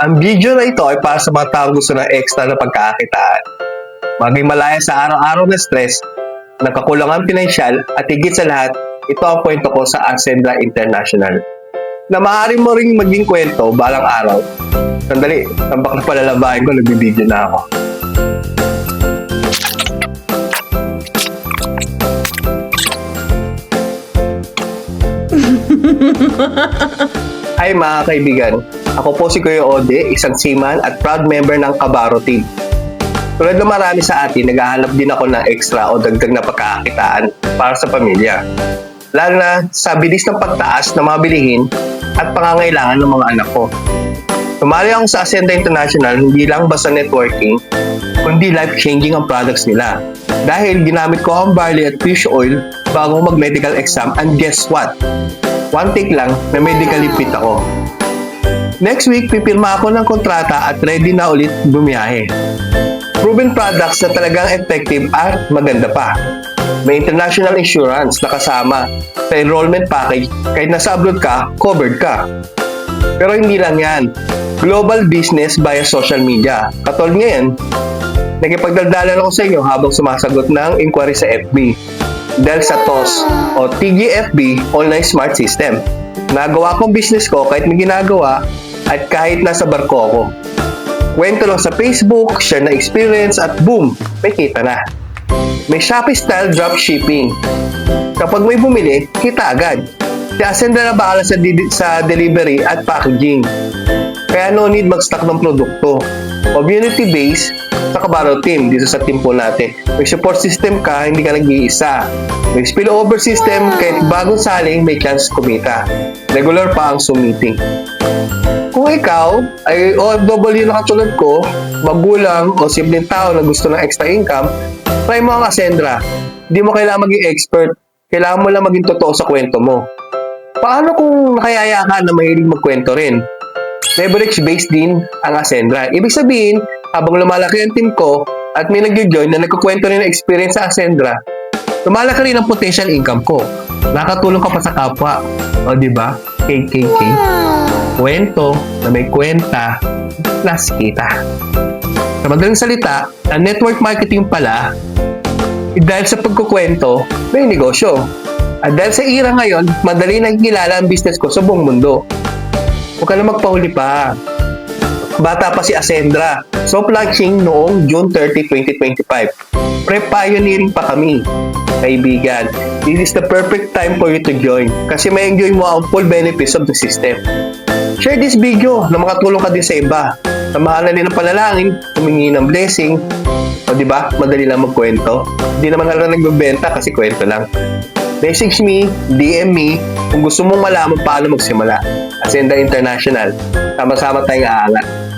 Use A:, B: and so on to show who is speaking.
A: Ang video na ito ay para sa mga taong gusto ng extra na pagkakakitaan. Maging malaya sa araw-araw na stress, nagkakulangan pinansyal at higit sa lahat, ito ang kwento ko sa Ascendra International. Na maaari mo ring maging kwento balang araw. Sandali, tambak na palalabahin ko, nagbibideo na ako. Hi mga kaibigan, ako po si Kuya Ode, isang seaman at proud member ng Kabaro Team. Tulad ng marami sa atin, naghahanap din ako ng extra o dagdag na pagkakakitaan para sa pamilya. Lalo na sa bilis ng pagtaas ng mga bilihin at pangangailangan ng mga anak ko. Tumali ako sa Ascenda International hindi lang basta networking, kundi life-changing ang products nila. Dahil ginamit ko ang barley at fish oil bago mag-medical exam and guess what? One take lang na medically fit ako. Next week, pipirma ako ng kontrata at ready na ulit bumiyahe. Proven products na talagang effective at maganda pa. May international insurance na kasama sa enrollment package kahit nasa abroad ka, covered ka. Pero hindi lang yan. Global business via social media. Katol ngayon, nakipagdaldalan ako sa inyo habang sumasagot ng inquiry sa FB. Dahil sa TOS o TGFB Online Smart System. Nagawa kong business ko kahit may ginagawa at kahit nasa barko ako. Kwento lang sa Facebook, share na experience at boom, may kita na. May Shopee style dropshipping. Kapag may bumili, kita agad. Si Ascenda na bahala sa, di- sa delivery at packaging. Kaya no need mag-stock ng produkto. Community based sa Kabaro team dito sa team po natin. May support system ka, hindi ka nag-iisa. May spillover system, kahit bagong saling may chance kumita. Regular pa ang meeting. Kung ikaw ay OFW na katulad ko, magulang o simpleng tao na gusto ng extra income, try mo ang Ascendra. Hindi mo kailangan maging expert. Kailangan mo lang maging totoo sa kwento mo. Paano kung nakayaya ka na mahilig magkwento rin? Leverage-based din ang Ascendra. Ibig sabihin, habang lumalaki ang team ko at may nag-join na nagkukwento rin ng experience sa Ascendra, lumalaki rin ang potential income ko. Nakatulong ka pa sa kapwa. O, di ba? KKK. Kwento na may kwenta plus kita. Sa madaling salita, ang network marketing pala, dahil sa pagkukwento, may negosyo. At dahil sa era ngayon, madali nakikilala ang business ko sa buong mundo. Huwag ka na magpahuli pa. Bata pa si Ascendra. Soft launching noong June 30, 2025. Pre-pioneering pa kami. Kaibigan, this is the perfect time for you to join kasi may enjoy mo ang full benefits of the system. Share this video na makatulong ka din sa iba. Samahan na din ng panalangin, humingi ng blessing. O di ba? Madali lang magkwento. Hindi naman halata nagbebenta kasi kwento lang. Message me, DM me, kung gusto mong malaman paano magsimula. Ascenda International. Sama-sama tayong aangat.